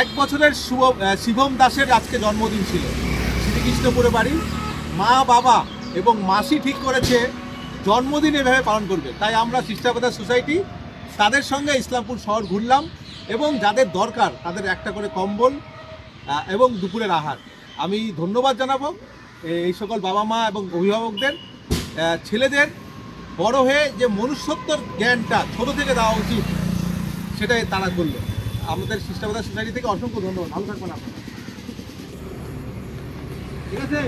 এক বছরের শুভ শিবম দাসের আজকে জন্মদিন ছিল। শ্রীকৃষ্ণপুরে বাড়ি। মা, বাবা এবং মাসি ঠিক করেছে জন্মদিন এভাবে পালন করবে। তাই আমরা শিষ্টাপদা সোসাইটি তাদের সঙ্গে ইসলামপুর শহর ঘুরলাম এবং যাদের দরকার তাদের একটা করে কম্বল এবং দুপুরের আহার। আমি ধন্যবাদ জানাব এই সকল বাবা মা এবং অভিভাবকদের। ছেলেদের বড় হয়ে যে মনুষ্যত্বর জ্ঞানটা ছোট থেকে দেওয়া উচিত, সেটাই তারা করল। আমাদের শিষ্টাপদা সোসাইটি থেকে অসংখ্য ধন্যবাদ। ভালো থাকবেন আপনারা। ঠিক আছে?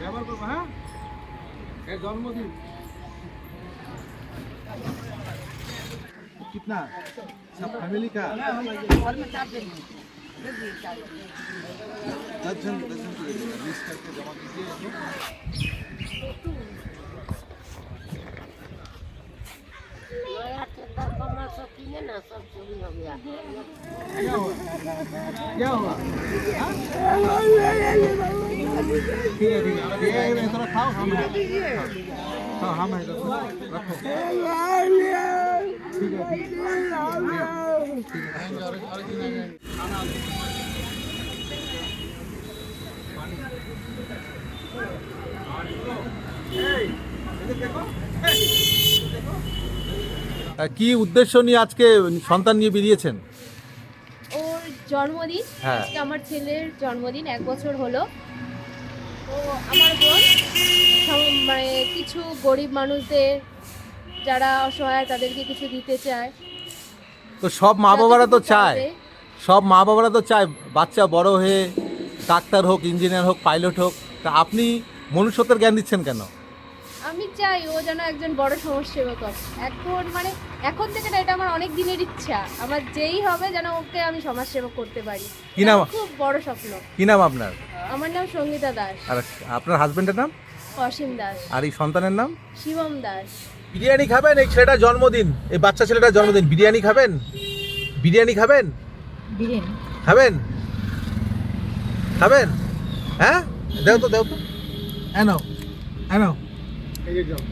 ব্যবহার করব হ্যাঁ? জন্মদিন कितना सब फैमिली का दस जन दस जन को दे देगा लिस्ट करके जमा कीजिए नया चद्दर कमरा सब किने ना सब चोरी हो गया क्या हुआ क्या हुआ কি উদ্দেশ্য নিয়ে আজকে সন্তান নিয়ে বেরিয়েছেন? জন্মদিন। হ্যাঁ। আমার ছেলের জন্মদিন এক বছর হলো। তো আমার বোন। মানে কিছু গরিব মানুষদের যারা অসহায় তাদেরকে কিছু দিতে চায়। তো সব মা বাবারা তো চায়। সব মা বাবারা তো চায় বাচ্চা বড় হয়ে ডাক্তার হোক ইঞ্জিনিয়ার হোক পাইলট হোক। তা আপনি মনুষ্যত্বের জ্ঞান দিচ্ছেন কেন? আমি চাই ও যেন একজন বড় সমাজসেবক হয় এখন মানে এখন থেকে না এটা আমার অনেক দিনের ইচ্ছা। আমার যেই হবে যেন ওকে আমি সমাজসেবক করতে পারি। কি নাম? খুব বড় স্বপ্ন। কি নাম আপনার? আমার নাম সঙ্গীতা দাস। আর আপনার হাজবেন্ডের নাম? অসীম দাস। আর এই সন্তানের নাম? শিবম দাস। বিরিয়ানি খাবেন? এই ছেলেটার জন্মদিন এই বাচ্চা ছেলেটার জন্মদিন বিরিয়ানি খাবেন? বিরিয়ানি খাবেন? বিরিয়ানি। খাবেন? খাবেন? হ্যাঁ? দেও তো দেও তো। এনো এনো এই যে জল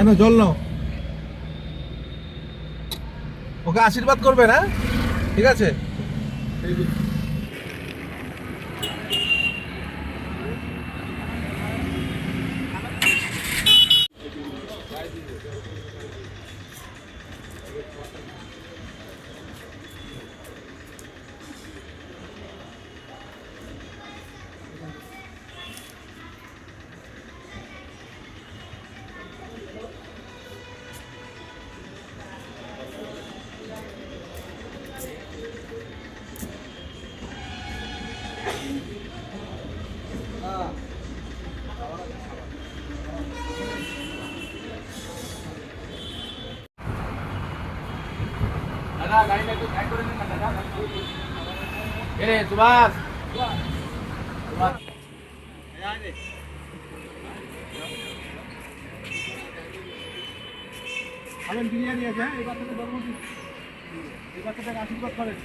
এনো জল নাও। ওকে আশীর্বাদ করবেন হ্যাঁ? ঠিক আছে? খাবেন বিরিয়ানি আছে এই বাচ্চাটা জন্মদিন এই বাচ্চাটাকে আশীর্বাদ করেন